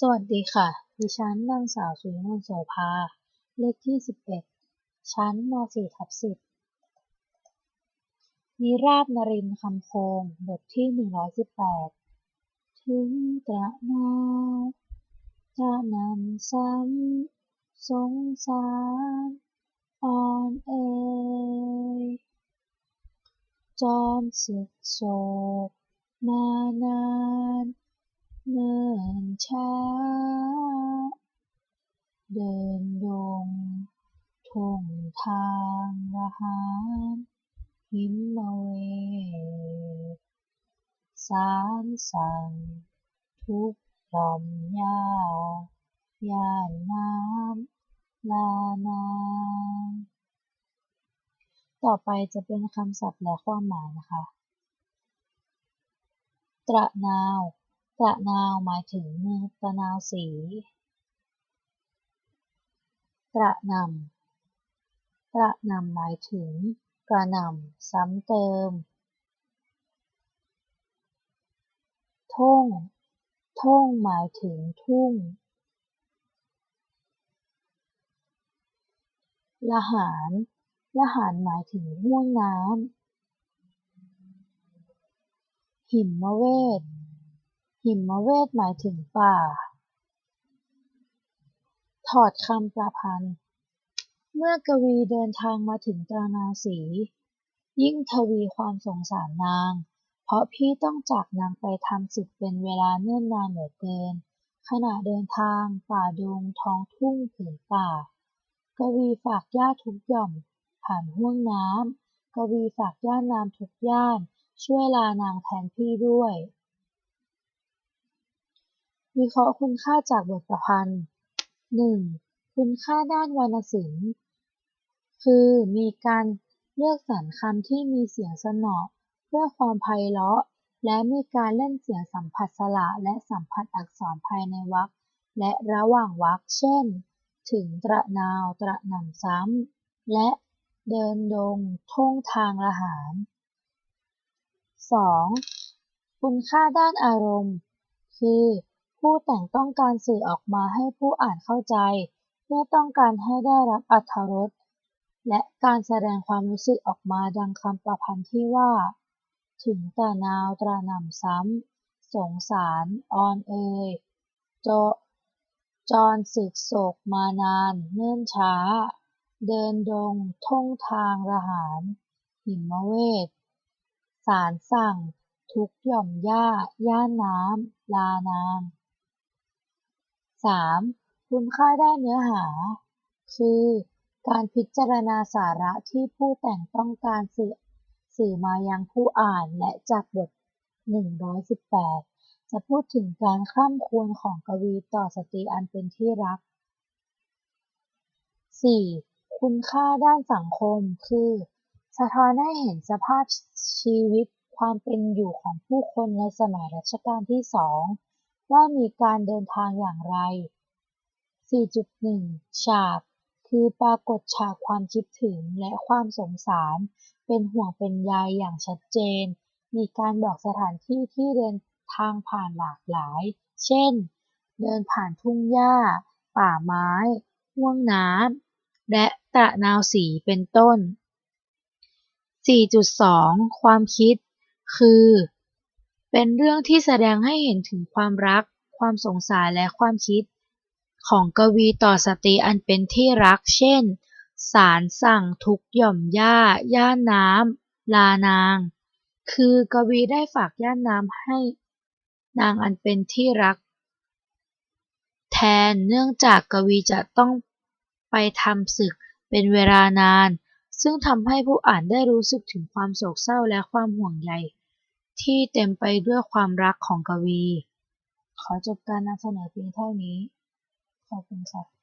สวัสดีค่ะ ดิฉันนางสาวสุวิมลโสภา เลขที่ 11 ชั้นม .4 ทับ10นิราศนรินคำโคง บทที่ 118 ถึงตระนาวจะนำซ้ำสงสารอ่อนเอ่ยจอมศึกโศกมานาน เนิ่นช้า เดินดงท่งทางระหารหิมเวสารสั่นทุกข์หย่อมยาย่านน้ำลานางต่อไปจะเป็นคำศัพท์และความหมายนะคะ ตระนาว ตระนาวหมายถึงเมืองตะนาวศรีกระนำ กระนำหมายถึง กระนำซ้ำเติม ท่ง ท่งหมายถึงทุ่ง ละหารละหารหมายถึงห้วงน้ำหิมเวท หิมเวทหมายถึงป่า ถอดคำประพันธ์ เมื่อกวีเดินทางมาถึงตระนาวศรียิ่งทวีความสงสารนาง เพราะพี่ต้องจากนางไปทำศึกเป็นเวลาเนิ่นนานเหลือเกิน ขณะเดินทาง ป่าดงท้องทุ่งผืนป่า กวีฝากหญ้าทุกหย่อม ผ่านห้วงน้ำกวีฝากย่านน้ำทุกย่าน ช่วยลานางแทนพี่ด้วย วิเคราะห์คุณค่าจากบทประพันธ์หนึ่งคุณค่าด้านวรรณศิลป์ คือมีการเลือกสรรคำที่มีเสียงสนอเพื่อความไพเราะ และมีการเล่นเสียงสัมผัสสระและสัมผัสอักษรภายในวรรคและระหว่างวรรคเช่น ถึงตระนาวตระหน่ำซ้ำ และเดินดงท่งทางระหารสองคุณค่าด้านอารมณ์ คือ ผู้แต่งต้องการสื่อออกมาให้ผู้อ่านเข้าใจ เพื่อต้องการให้ได้รับอรรถรสและการแสดงความรู้สึกออกมาดังคำประพันธ์ที่ว่า ถึงตระนาวตระหน่ำซ้ำ สงสารอ่อนเอ่ยจรศึกโศกมานาน เนิ่นช้า เดินดงท่งทางระหาร หิมเวท สารสั่ง ทุกหย่อมหญ้า ย่านน้ำ ลานาง สามคุณค่าด้านเนื้อหา คือ การพิจารณาสาระที่ผู้แต่งต้องการสื่อมายังผู้อ่านและจากบท 118 จะพูดถึงการคร่ำครวญของกวีต่อสตรีอันเป็นที่รักสี่คุณค่าด้านสังคม คือ สะท้อนให้เห็นสภาพชีวิตความเป็นอยู่ของผู้คนในสมัยรัชกาลที่สอง ว่ามีการเดินทางอย่างไร 4.1 ฉากคือปรากฏฉากความคิดถึงและความสงสาร เป็นห่วงเป็นใยอย่างชัดเจน มีการบอกสถานที่ที่เดินทางผ่านหลากหลาย เช่น เดินผ่านทุ่งหญ้า ป่าไม้ห้วงน้ำ และตะนาวศรีเป็นต้น 4.2 ความคิด คือ เป็นเรื่องที่แสดงให้เห็นถึงความรัก ความสงสารและความคิด ของกวีต่อสตรีอันเป็นที่รัก เช่น สารสั่งทุกหย่อมหญ้าย่านน้ำลานาง คือกวีได้ฝากย่านน้ำให้ นางอันเป็นที่รัก แทนเนื่องจากกวีจะต้องไปทำศึกเป็นเวลานาน ซึ่งทำให้ผู้อ่านได้รู้สึกถึงความโศกเศร้าและความห่วงใย ที่เต็มไปด้วยความรักของกวี ขอจบการนำเสนอเพียงเท่านี้ ขอบคุณค่ะ